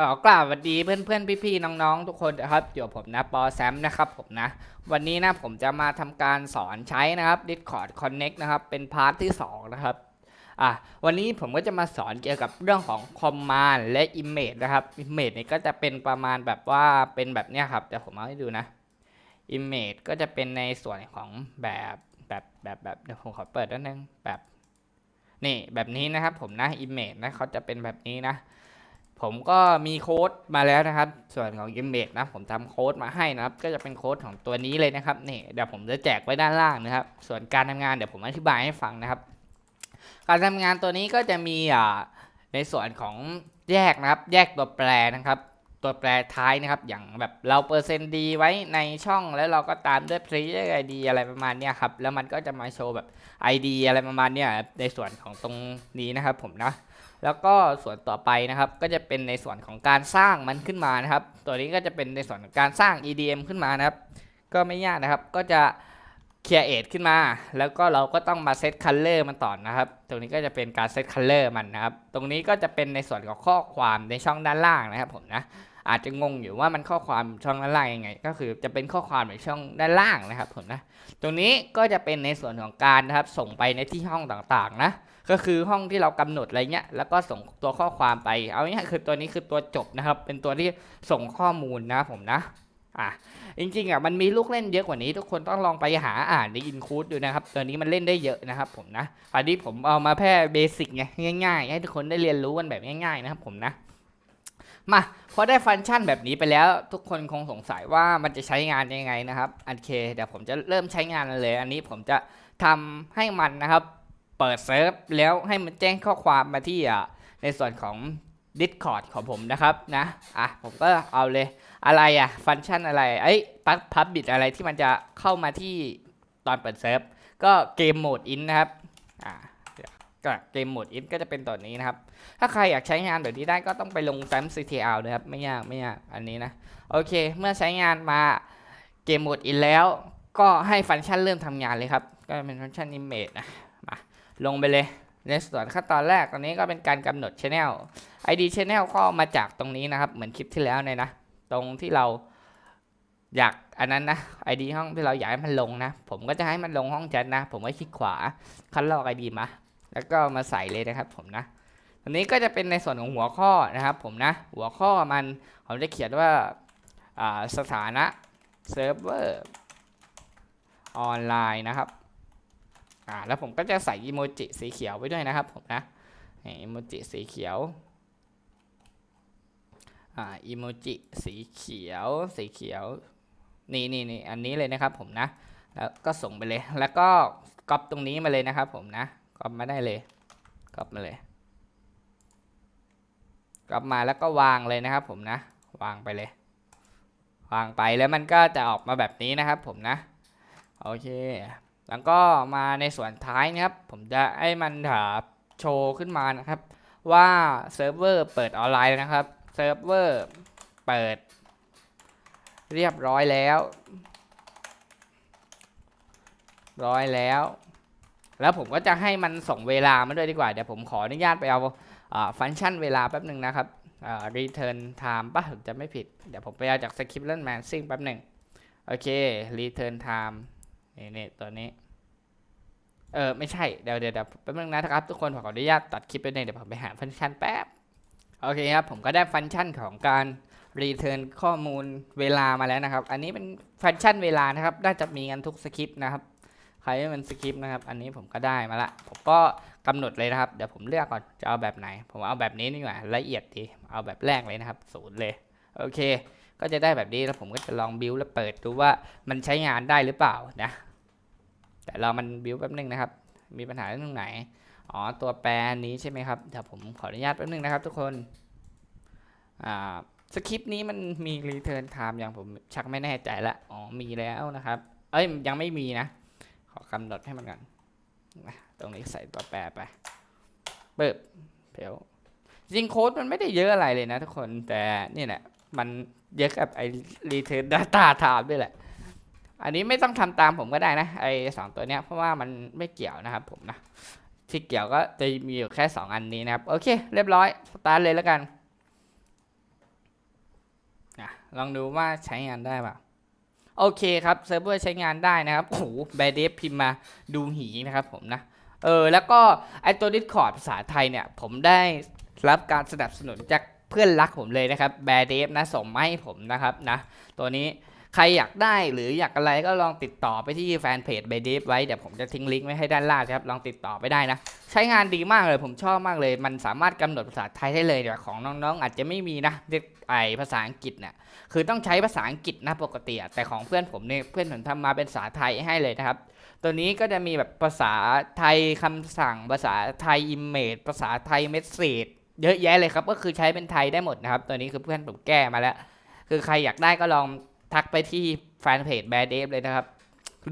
ขอกราบสวัสดีเพื่อนๆ พี่ๆ น้องๆ ทุกคนนะครับอยู่กับผมนะปอแซมนะครับผมนะ วันนี้นะผมจะมาทำการสอนใช้นะครับ Discord Connect นะครับ เป็นพาร์ทที่ 2 นะครับอะวันนี้ผมก็จะมาสอนเกี่ยวกับเรื่องของ Command และ Image นะครับ Image เนี่ยก็จะเป็นประมาณแบบว่าเป็นแบบเนี้ยครับ แต่ผมเอาให้ดูนะ Image ก็จะเป็นในส่วนของแบบแบบแบบแบบเดี๋ยวผมขอเปิดด้านนึงแบบนี่แบบนี้นะครับผมนะ Image นะเขาจะเป็นแบบนี้นะ ผมก็มีโค้ดมาแล้วนะครับ ส่วนของ Image นะ ผมทำโค้ดมาให้นะครับ ก็จะเป็นโค้ดของตัวนี้เลยนะครับนี่เดี๋ยวผมจะแจกไว้ด้านล่างนะครับ ส่วนการทำงานเดี๋ยวผมอธิบายให้ฟังนะครับ การทำงานตัวนี้ก็จะมีอ่าในส่วนของแยกนะครับ แยกตัวแปรนะครับ ตัวแปรท้ายนะครับ อย่างแบบเราเปอร์เซ็นต์ดีไว้ในช่องแล้วเราก็ตามด้วย player ID อะไรประมาณนี้ครับ แล้วมันก็จะมาโชว์แบบ ID อะไรประมาณนี้ในส่วนของตรงนี้นะครับผมนะ แล้วก็ส่วนต่อไปนะครับก็จะเป็นในส่วนของการสร้างมันขึ้นมานะครับ ตัวนี้ก็จะเป็นในส่วนของการสร้าง EDM ขึ้นมานะครับ ก็ไม่ยากนะครับก็จะ create ขึ้นมา แล้วก็เราก็ต้องมาเซต color มันต่อนะครับ ตรงนี้ก็จะเป็นการเซต color มันนะครับ ตรงนี้ก็จะเป็นในส่วนของข้อความในช่องด้านล่างนะครับผมนะอาจจะงงอยู่ว่ามันข้อความช่องด้านล่างยังไง ก็คือจะเป็นข้อความในช่องด้านล่างนะครับผมนะ ตรงนี้ก็จะเป็นในส่วนของการนะครับส่งไปในที่ห้องต่างๆนะ ก็คือห้องที่เรากำหนดอะไรเงี้ยแล้วก็ส่งตัวข้อความไป เอาเง่ายคือตัวนี้คือตัวจบนะครับ เป็นตัวที่ส่งข้อมูลนะผมนะอะจริงๆอะมันมีลูกเล่นเยอะกว่านี้ ทุกคนต้องลองไปหาอ่านในอินคูดดูนะครับ ตัวนี้มันเล่นได้เยอะนะครับผมนะอันนี้ผมเอามาแค่เบสิกไงง่ายๆ ให้ทุกคนได้เรียนรู้กันแบบง่ายๆนะครับผมนะมาพอได้ฟังก์ชันแบบนี้ไปแล้วทุกคนคงสงสัยว่ามันจะใช้งานยังไงนะครับโอเคเดี๋ยวผมจะเริ่มใช้งานเลย อันนี้ผมจะทำให้มันนะครับ เปิดเซิร์ฟแล้วให้มันแจ้งข้อความมาที่อะในส่วนของ Discord ของผมนะครับนะอะผมก็เอาเลยอะไรอะฟังก์ชันอะไรเอ้ปักพับบิดอะไรที่มันจะเข้ามาที่ตอนเปิดเซิร์ฟก็เกมโหมดอินนะครับอะก็เกมโหมดอินก็จะเป็นตัวนี้นะครับ ถ้าใครอยากใช้งานแบบนี้ได้ก็ต้องไปลงแฟ้ม CTL นะครับ ไม่ยากไม่ยากอันนี้นะ โอเค เมื่อใช้งานมาเกมโหมดอินแล้ว ก็ให้ฟังก์ชันเริ่มทำงานเลยครับ ก็เป็นฟังก์ชัน image นะมา ลงไปเลย ในส่วนขั้นตอนแรกตอนนี้ก็เป็นการกำหนด channel ID channel ก็มาจากตรงนี้นะครับ เหมือนคลิปที่แล้วเลยนะ ตรงที่เราอยากอันนั้นนะ ID ห้องที่เราอยากให้มันลงนะ ผมก็จะให้มันลงห้องแชทนะ ผมก็คลิกขวาคัดลอก ID มา แล้วก็มาใส่เลยนะครับ ผมนะอันนี้ก็จะเป็นในส่วนของหัวข้อนะครับ ผมนะ หัวข้อมันผมจะเขียนว่าอ่าสถานะเซิร์ฟเวอร์ออนไลน์นะครับ อ่าแล้วผมก็จะใส่อีโมจิสีเขียวไว้ด้วยนะครับผมนะอีโมจิสีเขียวอ่าอีโมจิสีเขียวสีเขียวนี่นี่นี่อันนี้เลยนะครับผมนะแล้วก็ส่งไปเลยแล้วก็ก๊อปตรงนี้มาเลยนะครับผมนะก๊อปมาได้เลยก๊อปมาเลยกลับมาแล้วก็วางเลยนะครับผมนะ วางไปเลย วางไปแล้วมันก็จะออกมาแบบนี้นะครับผมนะโอเค แล้วก็มาในส่วนท้ายนะครับ ผมจะให้มันถาโชว์ขึ้นมานะครับ ว่าเซิร์ฟเวอร์เปิดออนไลน์นะครับ เซิร์ฟเวอร์เปิด เรียบร้อยแล้ว ร้อยแล้ว แล้วผมก็จะให้มันส่งเวลามาด้วยดีกว่า เดี๋ยวผมขออนุญาตไปเอาฟังก์ชันเวลาแป๊บหนึ่งนะครับ return time ป่ะผมจะไม่ผิด เดี๋ยวผมไปเอาจาก script run man ซิ่งแป๊บหนึ่งโอเค return time นี่นี่ตัวนี้ เออไม่ใช่เดี๋ยวเดี๋ยวเดี๋ยวแป๊บนึงนะครับ ทุกคนผมขออนุญาตตัดคลิปไปหนึ่งเดี๋ยวผมไปหาฟังก์ชันแป๊บโอเคครับผมก็ได้ฟังก์ชันของการ return ข้อมูลเวลามาแล้วนะครับ อันนี้เป็นฟังก์ชันเวลานะครับน่าจะมีกันทุกสคริปต์นะครับใครที่มันสคริปต์นะครับ อันนี้ผมก็ได้มาละผมก็กำหนดเลยนะครับเดี๋ยวผมเลือกก่อนจะเอาแบบไหน ผมเอาแบบนี้ดีกว่าละเอียดดีเอาแบบแรกเลยนะครับศูนย์เลยโอเค ก็จะได้แบบนี้แล้วผมก็จะลองบิวแล้วเปิดดูว่ามันใช้งานได้หรือเปล่านะ แต่เรามันบิวแป๊บนึงนะครับ มีปัญหาตรงไหน อ๋อ ตัวแปรนี้ใช่ไหมครับเดี๋ยวผมขออนุญาตแป๊บนึงนะครับทุกคน อ่า สคริปต์นี้มันมี return time อย่างผมชักไม่แน่ใจละ อ๋อ มีแล้วนะครับ เอ้ย ยังไม่มีนะ ขอกำหนดให้มันก่อนตรงนี้ใส่ตัวแปรไปเปิบเดี๋ยวจริงโค้ดมันไม่ได้เยอะอะไรเลยนะทุกคน แต่นี่แหละ มันเยอะกับไอ้ return data time ด้วยแหละ อันนี้ไม่ต้องทำตามผมก็ได้นะไอสองตัวเนี้ยเพราะว่ามันไม่เกี่ยวนะครับผมนะที่เกี่ยวก็จะมีอยู่แค่ 2 อันนี้นะครับ โอเค เรียบร้อยสตาร์ทเลยแล้วกันอะลองดูว่าใช้งานได้เปล่าโอเคครับเซิร์ฟเวอร์ใช้งานได้นะครับโอ้โหแบดเดฟพิมพ์มาดูหีนะครับผมนะเออแล้วก็ไอตัว Discord ภาษาไทยเนี่ย ผมได้รับการสนับสนุนจากเพื่อนรักผมเลยนะครับแบดเดฟนะส่งมาให้ผมนะครับนะตัวนี้ ใครอยากได้หรืออยากอะไรก็ลองติดต่อไปที่แฟนเพจแบดเดฟไว้ เดี๋ยวผมจะทิ้งลิงก์ไว้ให้ด้านล่างนะครับ ลองติดต่อไปได้นะ ใช้งานดีมากเลยผมชอบมากเลย มันสามารถกำหนดภาษาไทยได้เลยแต่ของน้องๆ อาจจะไม่มีนะเรียกไอภาษาอังกฤษเนี่ยคือต้องใช้ภาษาอังกฤษนะปกติแต่ของเพื่อนผมเนี่ยเพื่อนผมทำมาเป็นภาษาไทยให้เลยนะครับ ตัวนี้ก็จะมีแบบภาษาไทยคำสั่งภาษาไทยอิมเมจภาษาไทยเมสเซจเยอะแยะเลยครับก็คือใช้เป็นไทยได้หมดนะครับ ตัวนี้คือเพื่อนผมแก้มาแล้ว คือใครอยากได้ก็ลอง ทักไปที่แฟนเพจแบดเดฟเลยนะครับ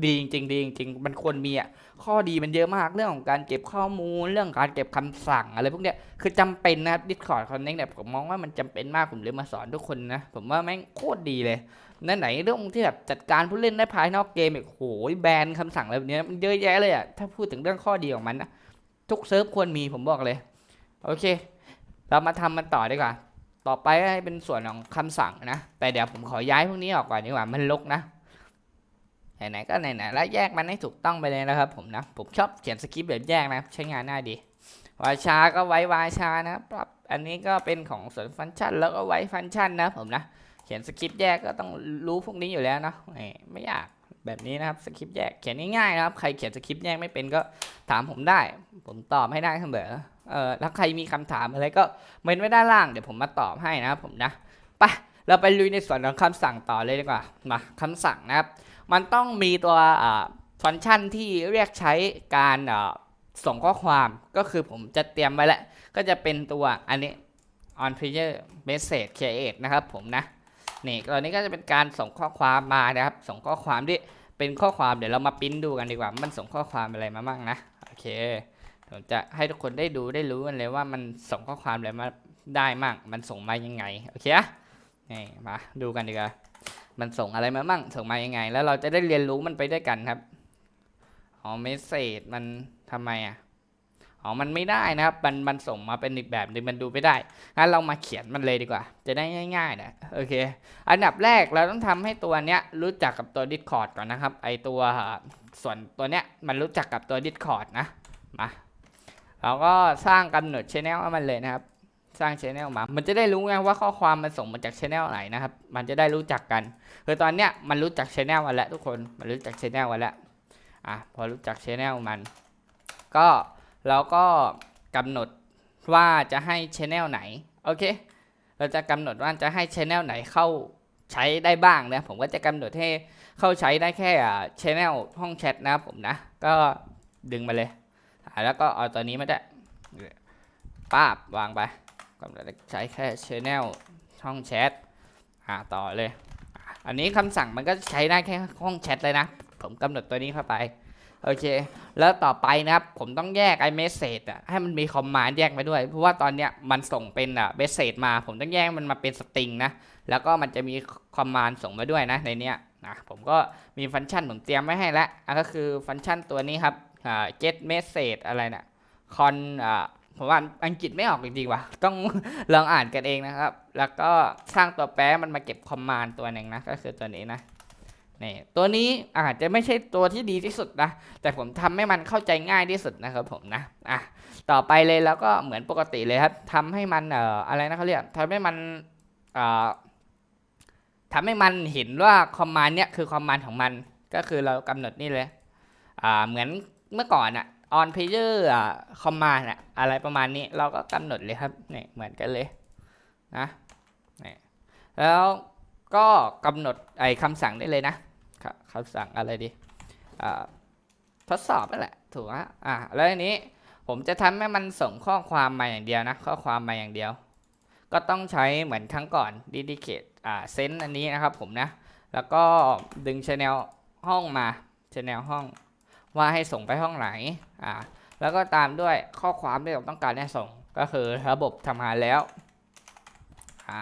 ดีจริงๆดีจริงๆมันควรมีอะข้อดีมันเยอะมากเรื่องของการเก็บข้อมูล เรื่องการเก็บคำสั่งอะไรพวกเนี้ยคือจำเป็นนะครับ Discord Connect เนี่ยผมมองว่ามันจำเป็นมากผมเลยมาสอนทุกคนนะ ผมว่าแม่งโคตรดีเลยนั่นไหนเรื่องที่แบบจัดการผู้เล่นได้ภายนอกเกมอีกโหยแบนคำสั่งอะไรแบบเนี้ยมันเยอะแยะเลยอะถ้าพูดถึงเรื่องข้อดีของมันนะทุกเซิร์ฟควรมีผมบอกเลย โอเค เรามาทำมันต่อดีกว่า ต่อไปให้เป็นส่วนของคำสั่งนะ แต่เดี๋ยวผมขอย้ายพวกนี้ออกก่อนดีกว่ามันรกนะไหนๆก็ไหนๆแล้วแยกมันให้ถูกต้องไปเลยนะครับผมนะ ผมชอบเขียนสคริปต์แบบแยกนะ ใช้งานง่ายดีวาชาก็ไว้วาชานะครับปรับอันนี้ก็เป็นของส่วนฟังก์ชันแล้วก็ไว้ฟังก์ชันนะผมนะ เขียนสคริปต์แยกก็ต้องรู้พวกนี้อยู่แล้วเนะไม่ไม่ยากแบบนี้นะครับสคริปต์แยกเขียนง่ายๆนะครับใครเขียนสคริปต์แยกไม่เป็นก็ถามผมได้ ผมตอบให้ได้เสมอ เออถ้าใครมีคำถามอะไรก็เมนไว้ด้านล่างเดี๋ยวผมมาตอบให้นะครับผมนะไปเราไปลุยในส่วนของคำสั่งต่อเลยดีกว่ามาคำสั่งนะครับ มันต้องมีตัวฟังก์ชันที่เรียกใช้การส่งข้อความก็คือผมจะเตรียมไว้แล้ว ก็จะเป็นตัวอันนี้ on player message create นะครับผมนะนี่ตัวนี้ก็จะเป็นการส่งข้อความมานะครับ ส่งข้อความที่เป็นข้อความเดี๋ยวเรามาปิ้นดูกันดีกว่า มันส่งข้อความอะไรมาบ้างนะ โอเค ผมจะให้ทุกคนได้ดูได้รู้กันเลยว่ามันส่งข้อความอะไรมาได้มั่งมันส่งมายังไงโอเคนี่มาดูกันดีกว่ามันส่งอะไรมาบ้างส่งมายังไง แล้วเราจะได้เรียนรู้มันไปด้วยกันครับอ๋อเมสเซจมันทำไมอะอ๋อมันไม่ได้นะครับมันมันส่งมาเป็นอีกแบบหนึงมันดูไม่ได้งั้นเรามาเขียนมันเลยดีกว่า จะได้ง่ายๆนะโอเค อันดับแรกเราต้องทำให้ตัวเนี้ยรู้จักกับตัว Discord ก่อนนะครับ ไอตัวส่วนตัวเนี้ยมันรู้จักกับตัว Discord นะมา เราก็สร้างกำเนิดช anel ให้มันเลยนะครับ สร้างช anel มา มันจะได้รู้ไงว่าข้อความมันส่งมาจากช anel ไหนนะครับ มันจะได้รู้จักกัน คือตอนเนี้ยมันรู้จักช anel กันแล้วทุกคน มันรู้จักช anel กันแล้วอะพอรู้จักช anel มัน ก็เราก็กำหนดว่าจะให้ช anel ไหน โอเค เราจะกำหนดว่าจะให้ช anel ไหนเข้าใช้ได้บ้างนะ ผมก็จะกำหนดให้เข้าใช้ได้แค่ช anel ห้องแชทนะครับผมนะ ก็ดึงมาเลย แล้วก็เอาตัวนี้มาได้ป้าบวางไปกำหนดใช้แค่ช anel ห้องแชทอ่าต่อเลย อันนี้คำสั่งมันก็ใช้ได้แค่ห้องแชทเลยนะ ผมกำหนดตัวนี้เข้าไปโอเค แล้วต่อไปนะครับ ผมต้องแยกไอ้เมสเซจอะให้มันมีคอมมานด์แยกไปด้วย เพราะว่าตอนเนี้ยมันส่งเป็นอะเมสเซจมา ผมต้องแยกมันมาเป็นสตริงนะ แล้วก็มันจะมีคอมมานด์ส่งมาด้วยนะในเนี้ยนะ ผมก็มีฟังก์ชันผมเตรียมไว้ให้แล้วก็คือฟังก์ชันตัวนี้ครับ อ่า get message อะไรนะ con อ่าผมว่าอังกฤษไม่ออกจริงๆว่ะต้องลองอ่านกันเองนะครับ แล้วก็สร้างตัวแปรมันมาเก็บคอมมานด์ตัวหนึ่งนะ ก็คือตัวนี้นะนี่ตัวนี้อาจจะไม่ใช่ตัวที่ดีที่สุดนะ แต่ผมทำให้มันเข้าใจง่ายที่สุดนะครับผมนะอะต่อไปเลยแล้วก็เหมือนปกติเลยครับทำให้มันเอ่ออะไรนะเขาเรียกทำให้มันเอ่อทำให้มันเห็นว่าคอมมานด์เนี้ยคือคอมมานด์ของมันก็คือเรากำหนดนี่เลยอ่าเหมือน เมื่อก่อนอะ on player อ่า command อะอะไรประมาณนี้เราก็กำหนดเลยครับเนี่ยเหมือนกันเลยนะนี่แล้วก็กำหนดไอ้คำสั่งได้เลยนะครับคำสั่งอะไรดีอ่าทดสอบนั่นแหละถูกฮะอ่าแล้วอันนี้ผมจะทำให้มันส่งข้อความมาอย่างเดียวนะ ข้อความมาอย่างเดียว ก็ต้องใช้เหมือนครั้งก่อน dedicate อ่าเซนอันนี้นะครับผมนะ แล้วก็ดึง channel ห้องมา channel ห้อง ว่าให้ส่งไปห้องไหนอ่าแล้วก็ตามด้วยข้อความที่เราต้องการให้ส่งก็คือระบบทำงานแล้วอ่า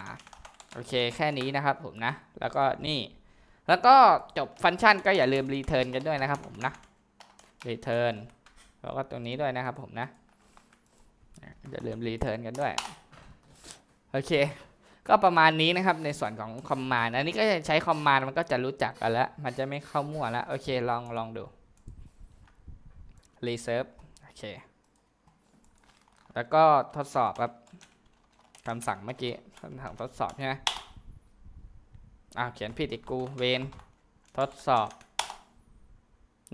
โอเคแค่นี้นะครับผมนะ แล้วก็นี่ แล้วก็จบฟังก์ชันก็อย่าลืมรีเทิร์นกันด้วยนะครับผมนะรีเทิร์นแล้วก็ตรงนี้ด้วยนะครับผมนะอย่าลืมรีเทิร์นกันด้วยโอเค ก็ประมาณนี้นะครับในส่วนของคอมมานด์อันนี้ก็จะใช้คอมมานด์มันก็จะรู้จักกันแล้ว มันจะไม่เข้ามั่วแล้ว โอเคลองลองดู reserve โอเค แล้วก็ทดสอบครับคำสั่งเมื่อกี้คำสั่งทดสอบใช่ไหมอ้าวเขียนผิดอีกกูเวนทดสอบ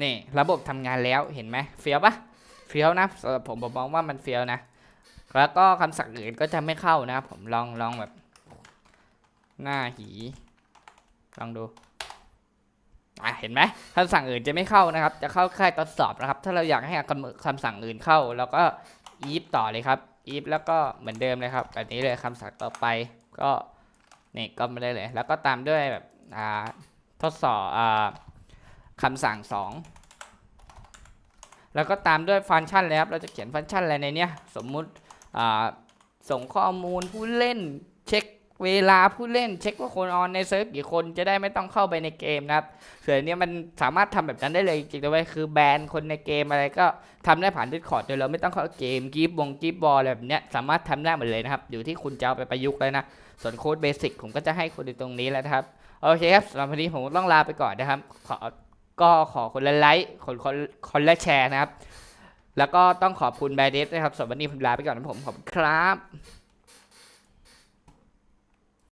นี่ ระบบทำงานแล้วเห็นไหมเฟี้ยวปะเฟี้ยวนะสำหรับผมผมมองว่ามันเฟี้ยวนะ แล้วก็คำสั่งอื่นก็จะไม่เข้านะผมลองลองแบบ หน้าหี ลองดู อะเห็นไหมคำสั่งอื่นจะไม่เข้านะครับ จะเข้าแค่ทดสอบนะครับ ถ้าเราอยากให้คำสั่งอื่นเข้าเราก็อีฟต่อเลยครับอีฟแล้วก็เหมือนเดิมเลยครับแบบนี้เลยคำสั่งต่อไปก็นี่ก็ไม่ได้เลย แล้วก็ตามด้วยแบบอ่าทดสอบอ่าคำสั่งสองแล้วก็ตามด้วยฟังก์ชันเลยครับ เราจะเขียนฟังก์ชันอะไรในเนี้ยสมมุติอ่าส่งข้อมูลผู้เล่นเช็ค เวลาผู้เล่นเช็คว่าคนออนในเซิร์ฟกี่คนจะได้ไม่ต้องเข้าไปในเกมนะครับส่วนอันเนี้ยมันสามารถทำแบบนั้นได้เลยจริงๆเว้ยคือแบนคนในเกมอะไรก็ทำได้ผ่านดิสคอร์ดโดยเราไม่ต้องเข้าเกมกีบบงกีบบอลอะไรแบบเนี้ยสามารถทำได้หมดเลยนะครับ อยู่ที่คุณจะเอาไปประยุกต์เลยนะ ส่วนโค้ดเบสิกผมก็จะให้คุณในตรงนี้แล้วครับ โอเคครับสำหรับวันนี้ผมต้องลาไปก่อนนะครับ ขอก็ขอคนละไลค์คนคนคนละแชร์นะครับ แล้วก็ต้องขอบคุณแบรเดสนะครับสำหรับวันนี้ผมลาไปก่อนนะผมขอบคุณครับ